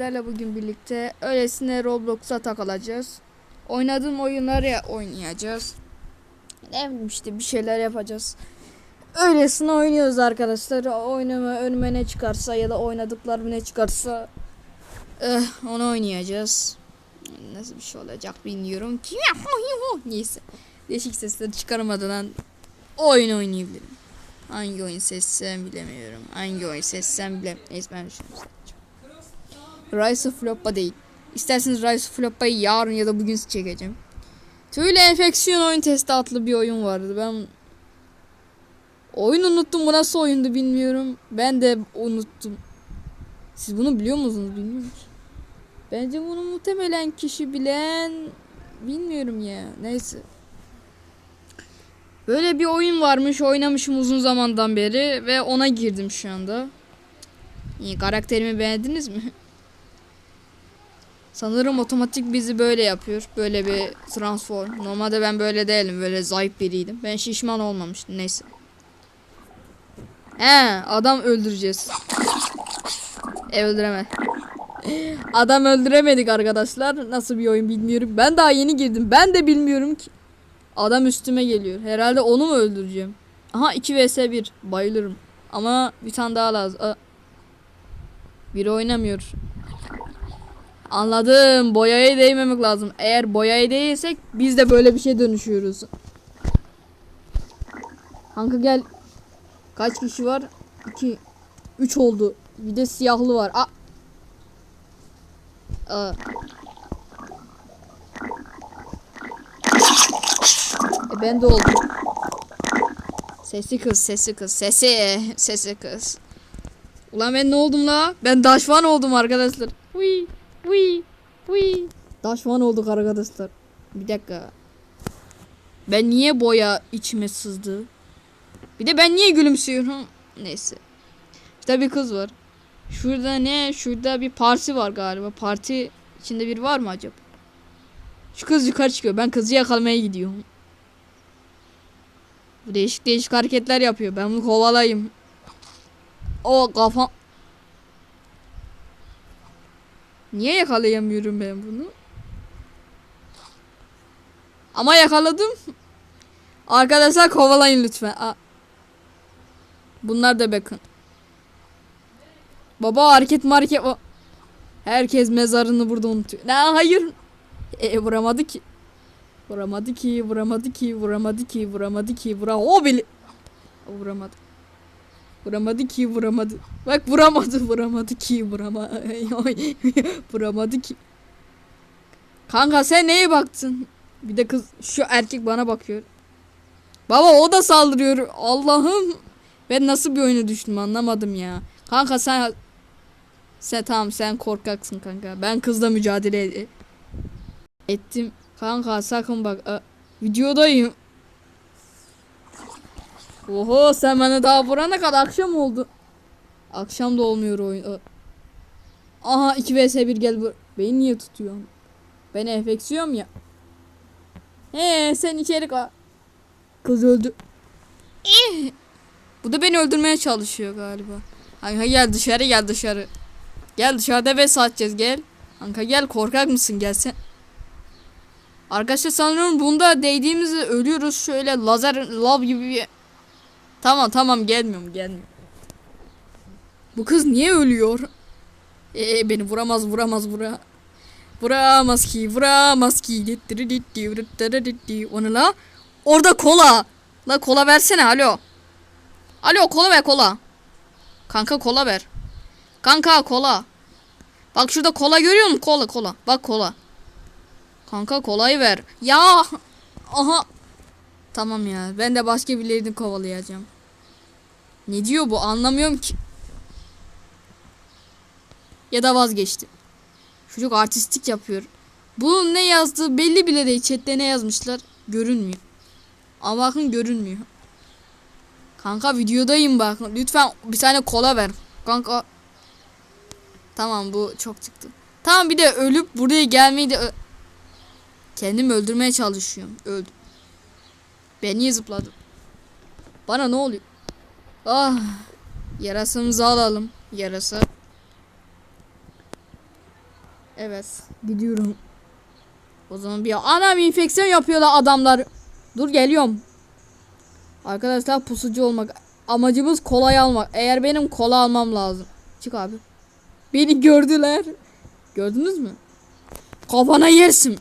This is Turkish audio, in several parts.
Sizlerle bugün birlikte öylesine Roblox'a takılacağız. Oynadığım oyunları oynayacağız. Ne bileyim işte bir şeyler yapacağız. Öylesine oynuyoruz arkadaşlar. Oynama önüme ne çıkarsa ya da oynadıklarım ne çıkarsa eh, onu oynayacağız. Nasıl bir şey olacak bilmiyorum ki. Neyse. Değişik sesleri çıkarmadan oyun oynayabilirim. Hangi oyun seçsem bilemiyorum. Hangi oyun seçsem bilemiyorum. Neyse ben seçeceğim. Rise of Floppa değil. İsterseniz Rise of Floppa'yı yarın ya da bugün çekeceğim. Tüyle enfeksiyon oyun testi adlı bir oyun vardı. Ben oyun unuttum. Bu nasıl oyundu bilmiyorum. Ben de unuttum. Siz bunu biliyor musunuz bilmiyorum. ki. Bence bunu muhtemelen kişi bilen bilmiyorum ya. Neyse. Böyle bir oyun varmış. Oynamışım uzun zamandan beri ve ona girdim şu anda. İyi karakterimi beğendiniz mi? Sanırım otomatik bizi böyle yapıyor. Böyle bir transform. Normalde ben böyle değilim. Böyle zayıf biriydim. Ben şişman olmamıştım. Neyse. He, adam öldüreceğiz. E öldüreme. Adam öldüremedik arkadaşlar. Nasıl bir oyun bilmiyorum. Ben daha yeni girdim. Ben de bilmiyorum ki. Adam üstüme geliyor. Herhalde onu mu öldüreceğim? Aha 2 vs 1. Bayılırım. Ama bir tane daha lazım. Biri oynamıyor. Anladım. Boyaya değmemek lazım. Eğer boyaya değsek biz de böyle bir şey dönüşüyoruz. Kanka gel. Kaç kişi var? 2 3 oldu. Bir de siyahlı var. Aa. Aa. E ben de oldum. Sesi kız, sesi kız, sesi, sesi kız. Ulan ben ne oldum la? Ben daşvan oldum arkadaşlar. Hui, hui, hui. Daşvan olduk arkadaşlar. Bir dakika. Ben niye boya içime sızdı? Bir de ben niye gülümsüyorum? Neyse. İşte bir kız var. Şurada ne? Şurada bir parti var galiba. Parti içinde biri var mı acaba? Şu kız yukarı çıkıyor. Ben kızı yakalamaya gidiyorum. Bu değişik değişik hareketler yapıyor. Ben bunu kovalayayım. O kafam. Niye yakalayamıyorum ben bunu? Ama yakaladım. Arkadaşlar kovalayın lütfen. Aa. Bunlar da bakın. Baba hareket market o. Herkes mezarını burada unutuyor. Ne hayır. E vuramadı ki. Vuramadı ki, vuramadı ki, vuramadı ki, vuramadı ki, vura. O bile. Vuramadı. Vuramadı ki, vuramadı. Bak vuramadı, vuramadı ki, vuramadı. vuramadı ki. Kanka sen neye baktın? Bir de kız şu erkek bana bakıyor. Baba o da saldırıyor. Allah'ım. Ben nasıl bir oyunu düştüm anlamadım ya. Kanka sen sen tamam sen korkaksın kanka. Ben kızla mücadele ed- ettim. Kanka sakın bak. Videodayım. Oho sen bana daha vurana kadar akşam oldu. Akşam da olmuyor oyun. Aha 2 vs 1 gel bu. Beni niye tutuyorsun? Ben enfeksiyom ya. He sen içeri ka. Kız öldü. Bu da beni öldürmeye çalışıyor galiba. Kanka gel dışarı gel dışarı. Gel dışarıda ve satacağız gel. Kanka gel korkak mısın gel sen. Arkadaşlar sanıyorum bunda değdiğimizde ölüyoruz. Şöyle lazer lav gibi bir... Tamam tamam gelmiyorum gelmiyorum. Bu kız niye ölüyor? Ee, beni vuramaz vuramaz vura. Vuramaz ki vuramaz ki. O ne la? Orada kola. La kola versene alo. Alo kola ver kola. Kanka kola ver. Kanka kola. Bak şurada kola görüyor musun? Kola kola. Bak kola. Kanka kolayı ver. Ya. Aha. Tamam ya. Ben de başka birilerini kovalayacağım. Ne diyor bu? Anlamıyorum ki. Ya da vazgeçtim. Çocuk artistik yapıyor. Bunun ne yazdığı belli bile değil. Chatte ne yazmışlar görünmüyor. Ama bakın görünmüyor. Kanka videodayım bak. Lütfen bir tane kola ver. Kanka. Tamam bu çok çıktı. Tamam bir de ölüp buraya gelmeyi de Kendimi öldürmeye çalışıyorum. Öldüm. Ben niye zıpladım? Bana ne oluyor? Ah. Yarasamızı alalım. Yarasa. Evet gidiyorum. O zaman bir anam infeksiyon yapıyorlar adamlar. Dur geliyorum. Arkadaşlar pusucu olmak. Amacımız kolay almak. Eğer benim kola almam lazım. Çık abi. Beni gördüler. Gördünüz mü? Kafana yersin.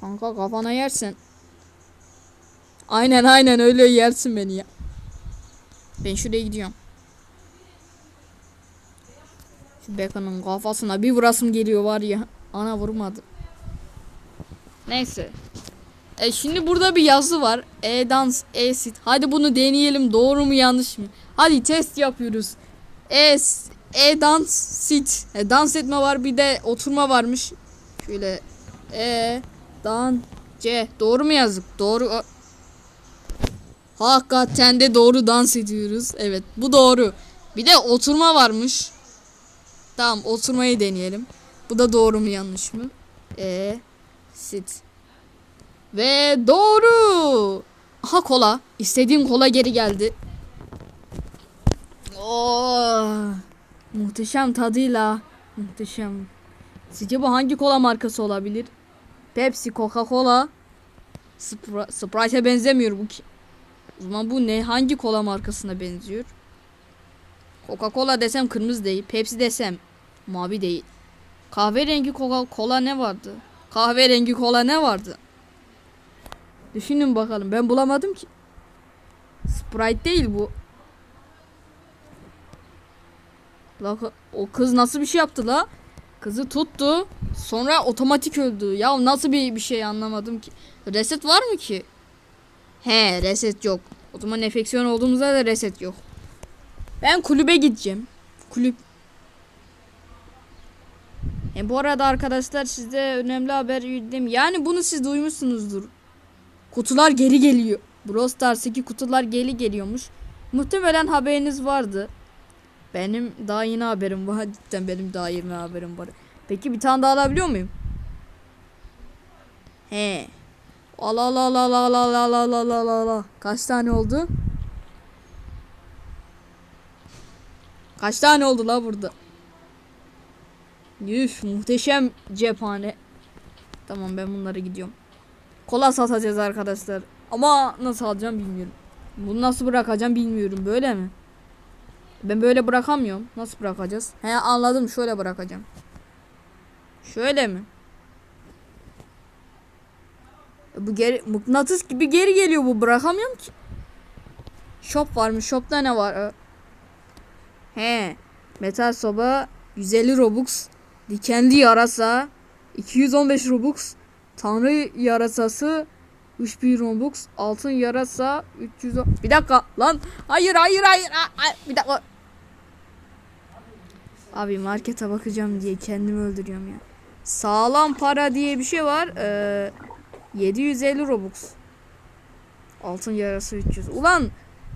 Kanka kafana yersin. Aynen aynen öyle yersin beni ya. Ben şuraya gidiyorum. Şu Bekan'ın kafasına bir vurasım geliyor var ya. Ana vurmadı. Neyse. E şimdi burada bir yazı var. E dans, e sit. Hadi bunu deneyelim. Doğru mu yanlış mı? Hadi test yapıyoruz. E e dans sit. E dans etme var bir de oturma varmış. Şöyle e dan c. Doğru mu yazdık? Doğru. Hakikaten de doğru dans ediyoruz. Evet bu doğru. Bir de oturma varmış. Tamam oturmayı deneyelim. Bu da doğru mu yanlış mı? E sit. Ve doğru. Aha kola. İstediğim kola geri geldi. Oh, muhteşem tadıyla. Muhteşem. Sizce bu hangi kola markası olabilir? Pepsi, Coca-Cola. Spra- Sprite'e benzemiyor bu ki. O bu ne? Hangi kola markasına benziyor? Coca-Cola desem kırmızı değil. Pepsi desem mavi değil. Kahverengi Coca-Cola ne vardı? Kahverengi kola ne vardı? Düşünün bakalım. Ben bulamadım ki. Sprite değil bu. La, o kız nasıl bir şey yaptı la? Kızı tuttu. Sonra otomatik öldü. Ya nasıl bir, bir şey anlamadım ki. Reset var mı ki? He reset yok. O zaman enfeksiyon olduğumuzda da reset yok. Ben kulübe gideceğim. Kulüp. E bu arada arkadaşlar size önemli haber yükledim. Yani bunu siz duymuşsunuzdur. Kutular geri geliyor. Brawl Stars'taki kutular geri geliyormuş. Muhtemelen haberiniz vardı. Benim daha yeni haberim var. Cidden benim daha yeni haberim var. Peki bir tane daha alabiliyor muyum? He. Al al al al al al al al al al al. Kaç tane oldu? Kaç tane oldu la burada? Üf muhteşem cephane. Tamam ben bunları gidiyorum. Kola satacağız arkadaşlar. Ama nasıl alacağım bilmiyorum. Bunu nasıl bırakacağım bilmiyorum. Böyle mi? Ben böyle bırakamıyorum. Nasıl bırakacağız? He anladım. Şöyle bırakacağım. Şöyle mi? Bu geri mıknatıs gibi geri geliyor bu. Bırakamıyorum ki. Shop varmış. Shop'ta ne var? He. Metal soba 150 Robux. Dikenli yarasa 215 Robux. Tanrı yarasası 3000 Robux. Altın yarasa 300 Bir dakika lan. Hayır hayır hayır. Aa, Bir dakika. Abi markete bakacağım diye kendimi öldürüyorum ya. Sağlam para diye bir şey var. Ee, 750 Robux. Altın yarası 300. Ulan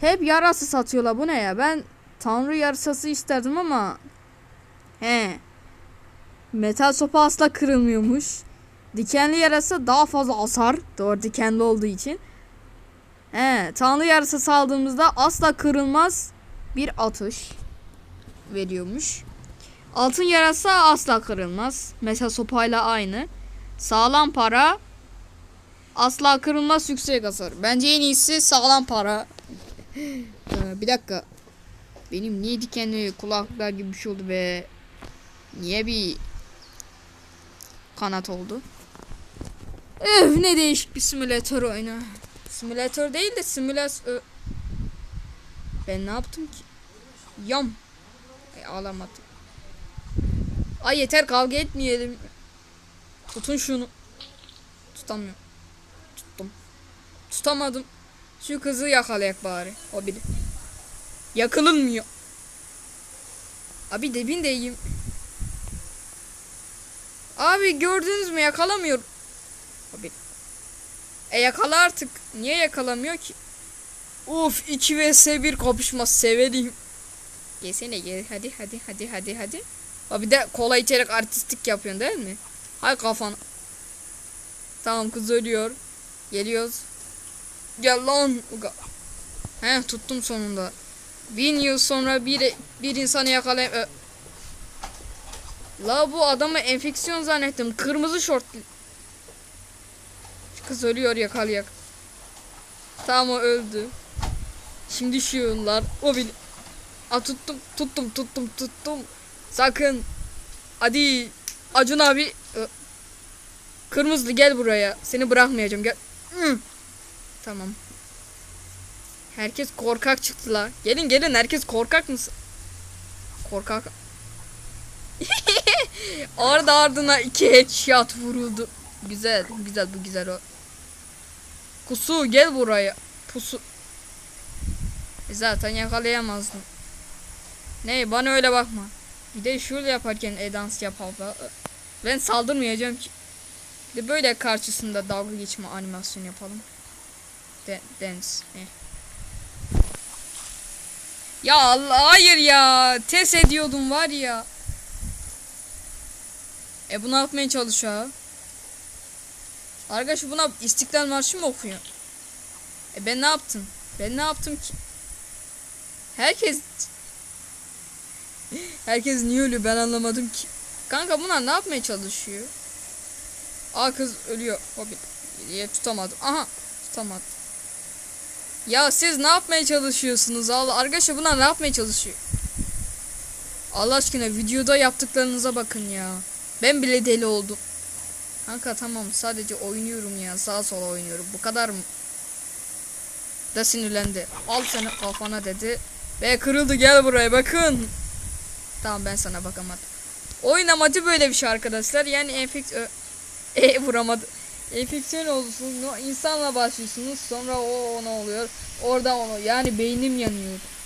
hep yarası satıyorlar. Bu ne ya? Ben Tanrı yarasası isterdim ama he. Metal sopa asla kırılmıyormuş. Dikenli yarasa daha fazla hasar. Doğru dikenli olduğu için. He, Tanrı yarasası aldığımızda asla kırılmaz bir atış veriyormuş. Altın yarasa asla kırılmaz. Metal sopayla aynı. Sağlam para asla kırılmaz yüksek hasar. Bence en iyisi sağlam para. Ee, bir dakika. Benim niye dikenli kulaklar gibi bir şey oldu ve niye bir kanat oldu? Öf ne değişik bir simülatör oyunu. Simülatör değil de simülasyon. Ben ne yaptım ki? Yam. Ay, ağlamadım. Ay yeter kavga etmeyelim. Tutun şunu. Tutamıyorum. Tutamadım. Şu kızı yakalayak bari. O biri. Yakılınmıyor. Abi dibindeyim. Abi gördünüz mü yakalamıyorum. Abi. E yakala artık. Niye yakalamıyor ki? Uf 2 vs 1 kapışma severim. Gelsene gel hadi hadi hadi hadi hadi. Abi de kola içerek artistik yapıyorsun değil mi? Hay kafana. Tamam kız ölüyor. Geliyoruz. Gel lan. He tuttum sonunda. Bin yıl sonra bir bir insanı yakalayıp La bu adamı enfeksiyon zannettim. Kırmızı şortlu. Şu kız ölüyor yakalayak. Tamam o öldü. Şimdi şu yıllar o bil. A tuttum tuttum tuttum tuttum. Sakın. Hadi Acun abi. Kırmızı gel buraya. Seni bırakmayacağım gel. Hı. Tamam. Herkes korkak çıktı la. Gelin gelin herkes korkak mısın? Korkak. Ardı ardına iki headshot vuruldu. Güzel, güzel bu güzel o. Kusu gel buraya. Pusu. E zaten yakalayamazdım. Ne bana öyle bakma. Bir de şöyle yaparken e dans yap abla. Ben saldırmayacağım ki. Bir de böyle karşısında dalga geçme animasyon yapalım. De dance. Ya Allah hayır ya. Test ediyordum var ya. E bu ne yapmaya çalışıyor? Arkadaş buna İstiklal Marşı mı okuyor? E ben ne yaptım? Ben ne yaptım ki? Herkes Herkes niye ölüyor ben anlamadım ki. Kanka bunlar ne yapmaya çalışıyor? Aa kız ölüyor. Hobbit. Tutamadım. Aha tutamadım. Ya siz ne yapmaya çalışıyorsunuz? Allah arkadaşlar bunlar ne yapmaya çalışıyor? Allah aşkına videoda yaptıklarınıza bakın ya. Ben bile deli oldum. Kanka tamam sadece oynuyorum ya. Sağa sola oynuyorum. Bu kadar mı? Da sinirlendi. Al seni kafana dedi. Ve kırıldı gel buraya bakın. Tamam ben sana bakamadım. Oyun amacı böyle bir şey arkadaşlar. Yani enfeks... Ö- E vuramadı. Enfeksiyon no- insanla başlıyorsunuz. Sonra o ona oluyor. Orada onu. Yani beynim yanıyor.